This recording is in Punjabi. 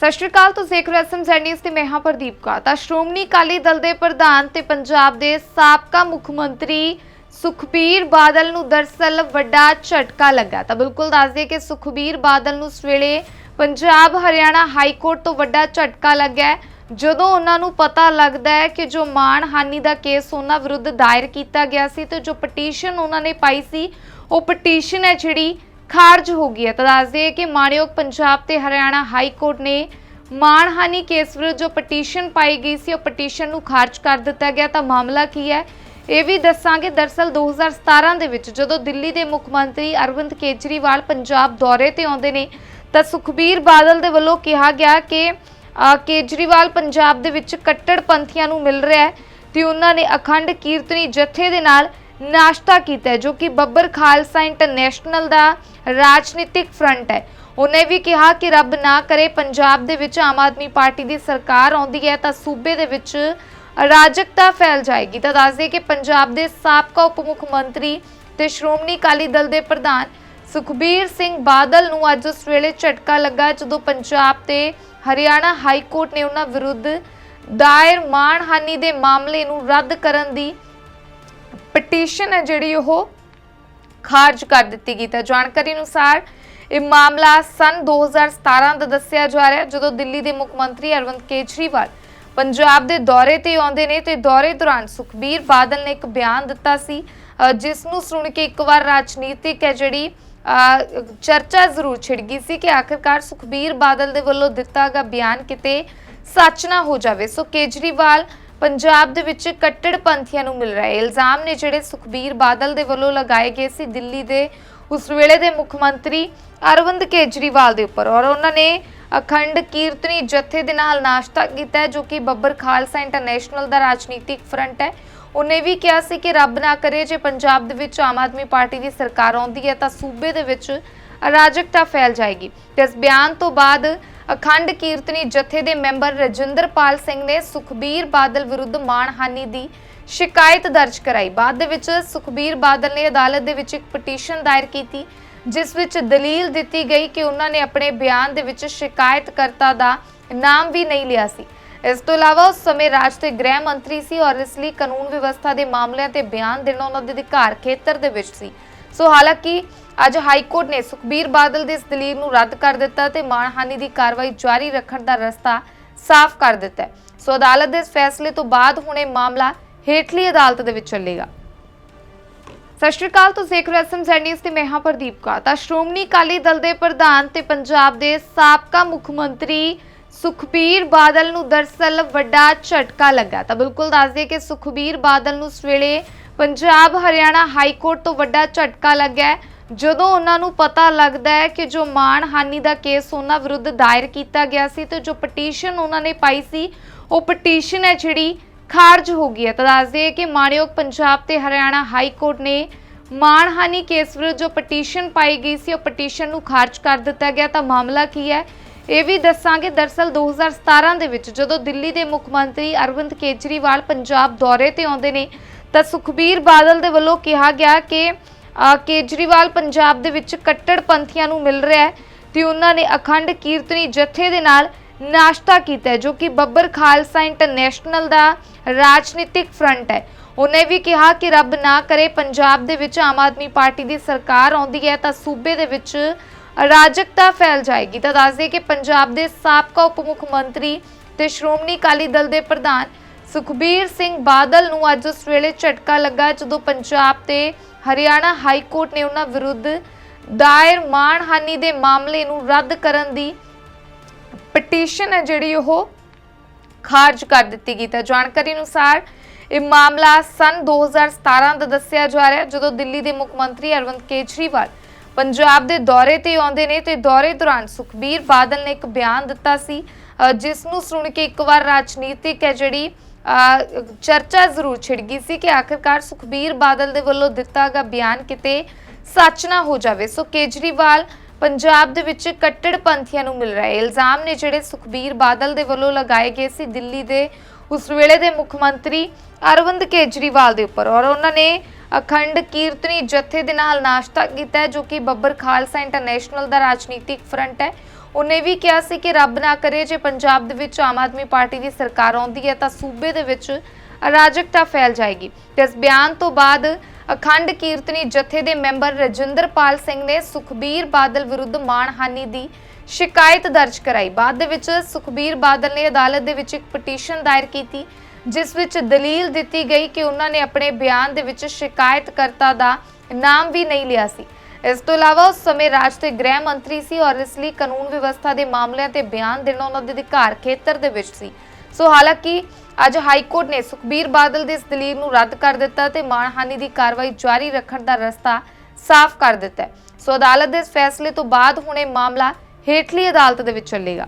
ਸਤਿ ਸ਼੍ਰੀ ਅਕਾਲ, ਤੁਸੀਂ ਦੇਖ ਰਹੇ ਹੋ ਐਸਐਮਜ਼ੈਡ ਨਿਊਜ਼ ਤੇ ਮੈਂ ਹਾਂ ਪ੍ਰਦੀਪ ਕੌਰ। ਤਾਂ ਸ਼੍ਰੋਮਣੀ ਅਕਾਲੀ ਦਲ ਦੇ ਪ੍ਰਧਾਨ ਤੇ ਪੰਜਾਬ ਦੇ ਸਾਬਕਾ ਮੁੱਖ ਮੰਤਰੀ ਸੁਖਬੀਰ ਬਾਦਲ ਨੂੰ ਦਰਸਲ ਵੱਡਾ ਝਟਕਾ ਲੱਗਾ। ਤਾਂ ਬਿਲਕੁਲ ਦੱਸ ਦਈਏ ਕਿ ਸੁਖਬੀਰ ਬਾਦਲ ਨੂੰ ਸਵੇਲੇ ਪੰਜਾਬ ਹਰਿਆਣਾ ਹਾਈ ਕੋਰਟ ਤੋਂ ਵੱਡਾ ਝਟਕਾ ਲੱਗਾ ਹੈ। ਜਦੋਂ ਉਹਨਾਂ ਨੂੰ ਪਤਾ ਲੱਗਦਾ ਹੈ ਕਿ ਜੋ ਮਾਣਹਾਨੀ ਦਾ ਕੇਸ ਉਹਨਾਂ ਵਿਰੁੱਧ ਦਾਇਰ ਕੀਤਾ ਗਿਆ ਸੀ ਤੇ ਜੋ ਪਟੀਸ਼ਨ ਉਹਨਾਂ ਨੇ ਪਾਈ ਸੀ, ਉਹ ਪਟੀਸ਼ਨ ਹੈ ਜਿਹੜੀ ਖਾਰਜ ਹੋ ਗਈ ਹੈ। ਤਾਂ ਦੱਸ ਦਈਏ ਕਿ ਮਾਣਯੋਗ ਪੰਜਾਬ ਤੇ ਹਰਿਆਣਾ ਹਾਈ ਕੋਰਟ ਨੇ ਮਾਣਹਾਨੀ ਕੇਸ ਵਿਰੁੱਧ ਜੋ ਪਟੀਸ਼ਨ ਪਾਈ ਗਈ ਸੀ, ਉਹ ਪਟੀਸ਼ਨ ਨੂੰ ਖਾਰਜ ਕਰ ਦਿੱਤਾ ਗਿਆ। ਤਾਂ ਮਾਮਲਾ ਕੀ ਹੈ? ਇਹ ਵੀ ਦੱਸਾਂਗੇ, ਦਰਸਲ 2017 ਦੇ ਵਿੱਚ ਜਦੋਂ ਦਿੱਲੀ ਦੇ ਮੁੱਖ ਮੰਤਰੀ ਅਰਵਿੰਦ ਕੇਜਰੀਵਾਲ ਪੰਜਾਬ ਦੌਰੇ ਤੇ ਆਉਂਦੇ ਨੇ, ਤਾਂ ਸੁਖਬੀਰ ਬਾਦਲ ਦੇ ਵੱਲੋਂ ਕਿਹਾ ਗਿਆ ਕਿ ਕੇਜਰੀਵਾਲ ਪੰਜਾਬ ਦੇ ਵਿੱਚ ਕੱਟੜ ਪੰਥੀਆਂ ਨੂੰ ਮਿਲ ਰਿਹਾ ਹੈ ਤੇ ਉਹਨਾਂ ਨੇ ਅਖੰਡ ਕੀਰਤਨੀ ਜਥੇ ਦੇ ਨਾਲ ਨਾਸ਼ਤਾ ਕੀਤਾ ਜੋ ਕਿ ਬੱਬਰ ਖਾਲਸਾ ਇੰਟਰਨੈਸ਼ਨਲ ਦਾ ਰਾਜਨੀਤਿਕ ਫਰੰਟ ਹੈ। ਉਹਨੇ ਵੀ ਕਿਹਾ ਕਿ ਰੱਬ ਨਾ ਕਰੇ, ਪੰਜਾਬ ਦੇ ਵਿੱਚ ਆਮ ਆਦਮੀ ਪਾਰਟੀ ਦੀ ਸਰਕਾਰ ਆਉਂਦੀ ਹੈ ਤਾਂ ਸੂਬੇ ਦੇ ਵਿੱਚ ਅਰਾਜਕਤਾ ਫੈਲ ਜਾਏਗੀ। ਤਾਂ ਦੱਸ ਦਈਏ ਕਿ ਪੰਜਾਬ ਦੇ ਸਾਬਕਾ ਉਪ ਮੁੱਖ ਮੰਤਰੀ ਤੇ ਸ਼੍ਰੋਮਣੀ ਅਕਾਲੀ ਦਲ ਦੇ ਪ੍ਰਧਾਨ ਸੁਖਬੀਰ ਸਿੰਘ ਬਾਦਲ ਨੂੰ ਅੱਜ ਉਸ ਵੇਲੇ ਝਟਕਾ ਲੱਗਾ ਜਦੋਂ ਪੰਜਾਬ ਤੇ ਹਰਿਆਣਾ ਹਾਈ ਕੋਰਟ ਨੇ ਉਹਨਾਂ ਵਿਰੁੱਧ ਦਾਇਰ ਮਾਣਹਾਨੀ ਦੇ ਮਾਮਲੇ ਨੂੰ ਰੱਦ ਕਰਨ ਦੀ ਪਟੀਸ਼ਨ ਹੈ ਜਿਹੜੀ ਉਹ ਖਾਰਜ ਕਰ ਦਿੱਤੀ ਗਈ ਤਾਂ ਜਾਣਕਾਰੀ ਅਨੁਸਾਰ ਇਹ ਮਾਮਲਾ ਸਨ 2017 ਦਾ ਦੱਸਿਆ ਜਾ ਰਿਹਾ ਜਦੋਂ ਦਿੱਲੀ ਦੇ ਮੁੱਖ ਮੰਤਰੀ ਅਰਵਿੰਦ ਕੇਜਰੀਵਾਲ ਪੰਜਾਬ ਦੇ ਦੌਰੇ ਤੇ ਆਉਂਦੇ ਨੇ ਤੇ ਦੌਰੇ ਦੌਰਾਨ ਸੁਖਬੀਰ ਬਾਦਲ ਨੇ ਇੱਕ ਬਿਆਨ ਦਿੱਤਾ ਸੀ ਜਿਸ ਨੂੰ ਸੁਣ ਕੇ ਇੱਕ ਵਾਰ ਰਾਜਨੀਤਿਕ ਹੈ ਜਿਹੜੀ ਚਰਚਾ ਜ਼ਰੂਰ ਛਿੜ ਗਈ ਸੀ ਕਿ ਆਖਿਰਕਾਰ ਸੁਖਬੀਰ ਬਾਦਲ ਦੇ ਵੱਲੋਂ ਦਿੱਤਾ ਗਿਆ ਬਿਆਨ ਕਿਤੇ ਸੱਚ ਨਾ ਹੋ ਜਾਵੇ। ਸੋ ਕੇਜਰੀਵਾਲ ਪੰਜਾਬ ਦੇ ਵਿੱਚ ਕੱਟੜਪੰਥੀਆਂ ਨੂੰ ਮਿਲ ਰਿਹਾ ਹੈ ਇਲਜ਼ਾਮ ਨੇ ਜਿਹੜੇ ਸੁਖਬੀਰ ਬਾਦਲ ਦੇ ਵੱਲੋਂ ਲਗਾਏ ਗਏ ਸੀ ਦਿੱਲੀ ਦੇ, ਉਸ ਵੇਲੇ ਦੇ ਮੁੱਖ ਮੰਤਰੀ ਅਰਵਿੰਦ ਕੇਜਰੀਵਾਲ ਦੇ ਉੱਪਰ ਔਰ ਉਹਨਾਂ ਨੇ ਅਖੰਡ ਕੀਰਤਨੀ ਜਥੇ ਦੇ ਨਾਲ ਨਾਸ਼ਤਾ ਕੀਤਾ ਜੋ ਕਿ ਬੱਬਰ ਖਾਲਸਾ ਇੰਟਰਨੈਸ਼ਨਲ ਦਾ ਰਾਜਨੀਤਿਕ ਫਰੰਟ ਹੈ। ਉਹਨੇ ਵੀ ਕਿਹਾ ਸੀ ਕਿ ਰੱਬ ਨਾ ਕਰੇ, ਜੇ ਪੰਜਾਬ ਦੇ ਵਿੱਚ ਆਮ ਆਦਮੀ ਪਾਰਟੀ ਦੀ ਸਰਕਾਰ ਆਉਂਦੀ ਹੈ ਤਾਂ ਸੂਬੇ ਦੇ ਵਿੱਚ ਅਰਾਜਕਤਾ ਫੈਲ ਜਾਏਗੀ। ਤੇ ਇਸ ਬਿਆਨ ਤੋਂ ਬਾਅਦ ਅਖੰਡ ਕੀਰਤਨੀ ਜਥੇ ਦੇ ਮੈਂਬਰ ਰਜਿੰਦਰਪਾਲ ਸਿੰਘ ਨੇ ਸੁਖਬੀਰ ਬਾਦਲ ਵਿਰੁੱਧ ਮਾਣਹਾਨੀ ਦੀ ਸ਼ਿਕਾਇਤ ਦਰਜ ਕਰਾਈ। ਬਾਅਦ ਦੇ ਵਿੱਚ ਸੁਖਬੀਰ ਬਾਦਲ ਨੇ ਅਦਾਲਤ ਦੇ ਵਿੱਚ ਇੱਕ ਪਟੀਸ਼ਨ ਦਾਇਰ ਕੀਤੀ, ਜਿਸ ਵਿੱਚ ਦਲੀਲ ਦਿੱਤੀ ਗਈ ਕਿ ਉਹਨਾਂ ਨੇ ਆਪਣੇ ਬਿਆਨ ਦੇ ਵਿੱਚ ਸ਼ਿਕਾਇਤਕਰਤਾ ਦਾ ਨਾਮ ਵੀ ਨਹੀਂ ਲਿਆ ਸੀ। ਇਸ ਤੋਂ ਇਲਾਵਾ ਉਸ ਸਮੇਂ ਰਾਜ ਦੇ ਗ੍ਰਹਿ ਮੰਤਰੀ ਸੀ ਔਰ ਇਸ ਲਈ ਕਾਨੂੰਨ ਵਿਵਸਥਾ ਦੇ ਮਾਮਲਿਆਂ ਤੇ ਬਿਆਨ ਦੇਣਾ ਉਹਨਾਂ ਦੇ ਅਧਿਕਾਰ ਖੇਤਰ ਦੇ ਵਿੱਚ ਸੀ। ਸੋ ਹਾਲਾਂਕਿ ਅੱਜ ਹਾਈ ਕੋਰਟ ਨੇ ਸੁਖਬੀਰ ਬਾਦਲ ਦੀ ਇਸ ਦਲੀਲ ਨੂੰ ਰੱਦ ਕਰ ਦਿੱਤਾ ਤੇ ਮਾਣਹਾਨੀ ਦੀ ਕਾਰਵਾਈ ਜਾਰੀ ਰੱਖਣ ਦਾ ਰਸਤਾ ਸਾਫ਼ ਕਰ ਦਿੱਤਾ ਹੈ। ਸੋ ਅਦਾਲਤ ਦੇ ਇਸ ਫੈਸਲੇ ਤੋਂ ਬਾਅਦ ਹੁਣ ਮਾਮਲਾ ਹੇਠਲੀ ਅਦਾਲਤ ਦੇ ਵਿੱਚ ਚੱਲੇਗਾ। ਸਤਿ ਸ਼੍ਰੀ ਅਕਾਲ, ਤੁਸੀਂ ਦੇਖ ਰਹੇ ਹੋ ਨਿਊਜ਼ ਤੇ ਮੈਂ ਹਾਂ ਪ੍ਰਦੀਪ ਕੌਰ। ਤਾਂ ਸ਼੍ਰੋਮਣੀ ਅਕਾਲੀ ਦਲ ਦੇ ਪ੍ਰਧਾਨ ਤੇ ਪੰਜਾਬ ਦੇ ਸਾਬਕਾ ਮੁੱਖ ਮੰਤਰੀ ਸੁਖਬੀਰ ਬਾਦਲ ਨੂੰ ਦਰਸਲ ਵੱਡਾ ਝਟਕਾ ਲੱਗਾ। ਤਾਂ ਬਿਲਕੁਲ ਦੱਸ ਦਈਏ ਕਿ ਸੁਖਬੀਰ ਬਾਦਲ ਨੂੰ ਸਵੇਲੇ ਪੰਜਾਬ ਹਰਿਆਣਾ ਹਾਈ ਕੋਰਟ ਤੋਂ ਵੱਡਾ ਝਟਕਾ ਲੱਗਾ ਜਦੋਂ ਉਹਨਾਂ ਨੂੰ ਪਤਾ ਲੱਗਦਾ ਹੈ ਕਿ ਜੋ ਮਾਣਹਾਨੀ ਦਾ ਕੇਸ ਉਹਨਾਂ ਵਿਰੁੱਧ ਦਾਇਰ ਕੀਤਾ ਗਿਆ ਸੀ ਤੇ ਜੋ ਪਟੀਸ਼ਨ ਉਹਨਾਂ ਨੇ ਪਾਈ ਸੀ, ਉਹ ਪਟੀਸ਼ਨ ਹੈ ਜਿਹੜੀ ਖਾਰਜ ਹੋ ਗਈ ਹੈ। ਤਾਂ ਦੱਸ ਦਈਏ ਕਿ ਮਾਣਯੋਗ ਪੰਜਾਬ ਤੇ ਹਰਿਆਣਾ ਹਾਈ ਕੋਰਟ ਨੇ ਮਾਣਹਾਨੀ ਕੇਸ ਵਿਰੁੱਧ ਜੋ ਪਟੀਸ਼ਨ ਪਾਈ ਗਈ ਸੀ, ਉਹ ਪਟੀਸ਼ਨ ਨੂੰ ਖਾਰਜ ਕਰ ਦਿੱਤਾ ਗਿਆ। ਤਾਂ ਮਾਮਲਾ ਕੀ ਹੈ? ਇਹ ਵੀ ਦੱਸਾਂਗੇ, ਦਰਸਲ 2017 ਦੇ ਵਿੱਚ ਜਦੋਂ ਦਿੱਲੀ ਦੇ ਮੁੱਖ ਮੰਤਰੀ ਅਰਵਿੰਦ ਕੇਜਰੀਵਾਲ ਪੰਜਾਬ ਦੌਰੇ ਤੇ ਆਉਂਦੇ ਨੇ, ਤਾਂ ਸੁਖਬੀਰ ਬਾਦਲ ਦੇ ਵੱਲੋਂ ਕਿਹਾ ਗਿਆ ਕਿ ਕੇਜਰੀਵਾਲ ਪੰਜਾਬ ਦੇ ਵਿੱਚ ਕੱਟੜਪੰਥੀਆਂ ਨੂੰ ਮਿਲ ਰਿਹਾ ਹੈ ਤੇ ਉਹਨਾਂ ਨੇ ਅਖੰਡ ਕੀਰਤਨੀ ਜਥੇ ਦੇ ਨਾਲ ਨਾਸ਼ਤਾ ਕੀਤਾ ਜੋ ਕਿ ਬੱਬਰ ਖਾਲਸਾ ਇੰਟਰਨੈਸ਼ਨਲ ਦਾ ਰਾਜਨੀਤਿਕ ਫਰੰਟ ਹੈ। ਉਹਨੇ ਵੀ ਕਿਹਾ ਕਿ ਰੱਬ ਨਾ ਕਰੇ, ਪੰਜਾਬ ਦੇ ਵਿੱਚ ਆਮ ਆਦਮੀ ਪਾਰਟੀ ਦੀ ਸਰਕਾਰ ਆਉਂਦੀ ਹੈ ਤਾਂ ਸੂਬੇ ਦੇ ਵਿੱਚ ਅਰਾਜਕਤਾ ਫੈਲ ਜਾਏਗੀ। ਤਾਂ ਦੱਸ ਦਈਏ ਕਿ ਪੰਜਾਬ ਦੇ ਸਾਬਕਾ ਉਪ ਮੁੱਖ ਮੰਤਰੀ ਤੇ ਸ਼੍ਰੋਮਣੀ ਅਕਾਲੀ ਦਲ ਦੇ ਪ੍ਰਧਾਨ ਸੁਖਬੀਰ ਸਿੰਘ ਬਾਦਲ ਨੂੰ ਅੱਜ ਉਸ ਵੇਲੇ ਝਟਕਾ ਲੱਗਾ ਜਦੋਂ ਪੰਜਾਬ ਤੇ ਹਰਿਆਣਾ ਹਾਈ ਕੋਰਟ ਨੇ ਉਹਨਾਂ ਵਿਰੁੱਧ ਦਾਇਰ ਮਾਣਹਾਨੀ ਦੇ ਮਾਮਲੇ ਨੂੰ ਰੱਦ ਕਰਨ ਦੀ ਪਟੀਸ਼ਨ ਹੈ ਜਿਹੜੀ ਉਹ ਖਾਰਜ ਕਰ ਦਿੱਤੀ ਗਈ ਤਾਂ ਜਾਣਕਾਰੀ ਅਨੁਸਾਰ ਇਹ ਮਾਮਲਾ ਸਨ 2017 ਦਾ ਦੱਸਿਆ ਜਾ ਰਿਹਾ ਜਦੋਂ ਦਿੱਲੀ ਦੇ ਮੁੱਖ ਮੰਤਰੀ ਅਰਵਿੰਦ ਕੇਜਰੀਵਾਲ ਪੰਜਾਬ ਦੇ ਦੌਰੇ ਤੇ ਆਉਂਦੇ ਨੇ ਤੇ ਦੌਰੇ ਦੌਰਾਨ ਸੁਖਬੀਰ ਬਾਦਲ ਨੇ ਇੱਕ ਬਿਆਨ ਦਿੱਤਾ ਸੀ ਜਿਸ ਨੂੰ ਸੁਣ ਕੇ ਇੱਕ ਵਾਰ ਰਾਜਨੀਤਿਕ ਹੈ ਜਿਹੜੀ ਚਰਚਾ ਜ਼ਰੂਰ ਛਿੜ ਗਈ ਸੀ ਕਿ ਆਖਿਰਕਾਰ ਸੁਖਬੀਰ ਬਾਦਲ ਦੇ ਵੱਲੋਂ ਦਿੱਤਾ ਗਿਆ ਬਿਆਨ ਕਿਤੇ ਸੱਚ ਨਾ ਹੋ ਜਾਵੇ। ਸੋ ਕੇਜਰੀਵਾਲ ਪੰਜਾਬ ਦੇ ਵਿੱਚ ਕੱਟੜਪੰਥੀਆਂ ਨੂੰ ਮਿਲ ਰਿਹਾ ਹੈ ਇਲਜ਼ਾਮ ਨੇ ਜਿਹੜੇ ਸੁਖਬੀਰ ਬਾਦਲ ਦੇ ਵੱਲੋਂ ਲਗਾਏ ਗਏ ਸੀ ਦਿੱਲੀ ਦੇ ਉਸ ਵੇਲੇ ਦੇ ਮੁੱਖ ਮੰਤਰੀ ਅਰਵਿੰਦ ਕੇਜਰੀਵਾਲ ਦੇ ਉੱਪਰ। ਔਰ ਉਹਨਾਂ ਨੇ ਅਖੰਡ ਕੀਰਤਨੀ ਜਥੇ ਦੇ ਨਾਲ ਨਾਸ਼ਤਾ ਕੀਤਾ ਜੋ ਕਿ ਬੱਬਰ ਖਾਲਸਾ ਇੰਟਰਨੈਸ਼ਨਲ ਦਾ ਰਾਜਨੀਤਿਕ ਫਰੰਟ ਹੈ। ਉਹਨੇ ਵੀ ਕਿਹਾ ਸੀ ਕਿ ਰੱਬ ਨਾ ਕਰੇ ਜੇ ਪੰਜਾਬ ਦੇ ਵਿੱਚ ਆਮ ਆਦਮੀ ਪਾਰਟੀ ਦੀ ਸਰਕਾਰ ਆਉਂਦੀ ਹੈ ਤਾਂ ਸੂਬੇ ਦੇ ਵਿੱਚ ਅਰਾਜਕਤਾ ਫੈਲ ਜਾਏਗੀ। ਤੇ ਇਸ ਬਿਆਨ ਤੋਂ ਬਾਅਦ ਅਖੰਡ ਕੀਰਤਨੀ ਜਥੇ ਦੇ ਮੈਂਬਰ ਰਜਿੰਦਰਪਾਲ ਸਿੰਘ ਨੇ ਸੁਖਬੀਰ ਬਾਦਲ ਵਿਰੁੱਧ ਮਾਣਹਾਨੀ ਦੀ ਸ਼ਿਕਾਇਤ ਦਰਜ ਕਰਾਈ। ਬਾਅਦ ਦੇ ਵਿੱਚ ਸੁਖਬੀਰ ਬਾਦਲ ਨੇ ਅਦਾਲਤ ਦੇ ਵਿੱਚ ਇੱਕ ਪਟੀਸ਼ਨ ਦਾਇਰ ਕੀਤੀ, ਜਿਸ ਵਿੱਚ ਦਲੀਲ ਦਿੱਤੀ ਗਈ ਕਿ ਉਹਨਾਂ ਨੇ ਆਪਣੇ ਬਿਆਨ ਦੇ ਵਿੱਚ ਸ਼ਿਕਾਇਤਕਰਤਾ ਦਾ ਨਾਮ ਵੀ ਨਹੀਂ ਲਿਆ ਸੀ। ਇਸ ਤੋਂ ਇਲਾਵਾ ਉਸ ਸਮੇਂ ਰਾਜ ਤੇ ਗ੍ਰਹਿ ਮੰਤਰੀ ਸੀ ਔਰ ਇਸ ਲਈ ਕਾਨੂੰਨ ਵਿਵਸਥਾ ਦੇ ਮਾਮਲਿਆਂ ਤੇ ਬਿਆਨ ਦੇਣਾ ਉਹਨਾਂ ਦੇ ਅਧਿਕਾਰ ਖੇਤਰ ਦੇ ਵਿੱਚ ਸੀ। ਸੋ ਹਾਲਾਂਕਿ ਅੱਜ ਹਾਈ ਕੋਰਟ ਨੇ ਸੁਖਬੀਰ ਬਾਦਲ ਦੀ ਇਸ ਦਲੀਲ ਨੂੰ ਰੱਦ ਕਰ ਦਿੱਤਾ ਤੇ ਮਾਣਹਾਨੀ ਦੀ ਕਾਰਵਾਈ ਜਾਰੀ ਰੱਖਣ ਦਾ ਰਸਤਾ ਸਾਫ਼ ਕਰ ਦਿੱਤਾ ਸੋ ਅਦਾਲਤ ਦੇ ਇਸ ਫੈਸਲੇ ਤੋਂ ਬਾਅਦ ਹੁਣ ਇਹ ਮਾਮਲਾ ਹੇਠਲੀ ਅਦਾਲਤ ਦੇ ਵਿੱਚ ਚੱਲੇਗਾ।